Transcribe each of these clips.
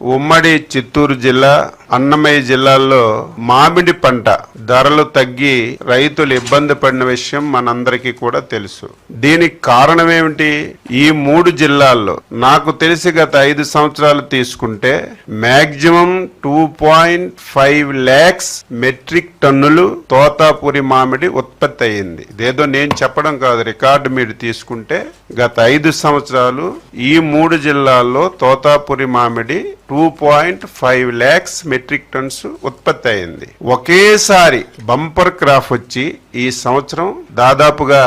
ఉమ్మడి చిత్తూరు జిల్లా అన్నమయ్య జిల్లాల్లో మామిడి పంట ధరలు తగ్గి రైతులు ఇబ్బంది పడిన విషయం మనందరికీ కూడా తెలుసు. దీనికి కారణం ఏమిటి ఈ మూడు జిల్లాల్లో నాకు తెలిసి గత ఐదు సంవత్సరాలు తీసుకుంటే maximum two point five lakhs metric టన్నులు తోతాపురి మామిడి ఉత్పత్తి అయ్యింది. ఇదేదో నేను చెప్పడం కాదు రికార్డు మీరు తీసుకుంటే గత ఐదు సంవత్సరాలు ఈ మూడు జిల్లాల్లో తోతాపురి మామిడి two point five lakhs metric metric tons ఉత్పత్తి అయింది. ఒకేసారి బంపర్ క్రాఫ్ వచ్చి ఈ సంవత్సరం దాదాపుగా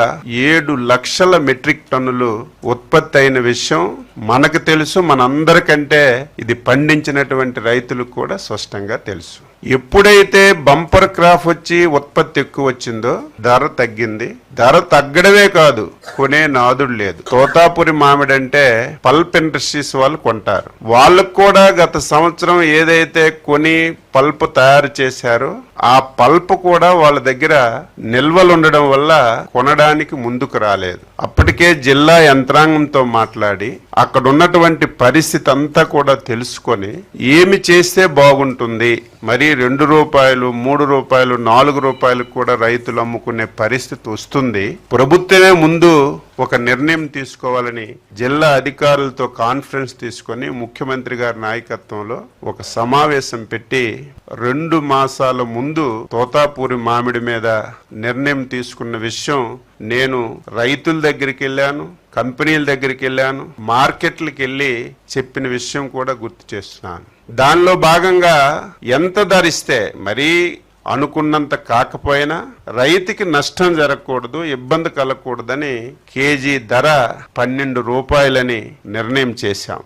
ఏడు లక్షల మెట్రిక్ టన్నులు ఉత్పత్తి అయిన విషయం మనకు తెలుసు మనందరికంటే ఇది పండించినటువంటి రైతులకు కూడా స్పష్టంగా తెలుసు. ఎప్పుడైతే బంపర్ క్రాప్ వచ్చి ఉత్పత్తి ఎక్కువ వచ్చిందో ధర తగ్గింది. ధర తగ్గడమే కాదు కొనే నాదుడు లేదు. తోతాపురి మామిడి అంటే పల్ప్ ఇండస్ట్రీస్ వాళ్ళు కొంటారు. వాళ్ళకు కూడా గత సంవత్సరం ఏదైతే కొని పల్ప్ తయారు చేశారో ఆ పల్ప్ కూడా వాళ్ళ దగ్గర నిల్వలు ఉండడం వల్ల కొనడానికి ముందుకు రాలేదు. అప్పటికే జిల్లా యంత్రాంగంతో మాట్లాడి అక్కడ ఉన్నటువంటి పరిస్థితి అంతా కూడా తెలుసుకొని ఏమి చేస్తే బాగుంటుంది? మరి రెండు రూపాయలు మూడు రూపాయలు నాలుగు రూపాయలు కూడా రైతులు అమ్ముకునే పరిస్థితి వస్తుంది. ప్రభుత్వమే ముందు ఒక నిర్ణయం తీసుకోవాలని జిల్లా అధికారులతో కాన్ఫరెన్స్ తీసుకొని ముఖ్యమంత్రి గారి నాయకత్వంలో ఒక సమావేశం పెట్టి రెండు మాసాల ముందు తోతాపూరి మామిడి మీద నిర్ణయం తీసుకున్న విషయం నేను రైతుల దగ్గరికి వెళ్ళాను కంపెనీల దగ్గరికి వెళ్ళాను మార్కెట్లకు వెళ్ళి చెప్పిన విషయం కూడా గుర్తు చేస్తున్నాను. దానిలో భాగంగా ఎంత ధరిస్తే మరీ అనుకున్నంత కాకపోయినా రైతుకి నష్టం జరగకూడదు ఇబ్బంది కలగకూడదని కేజీ ధర పన్నెండు రూపాయలని నిర్ణయం చేశాం.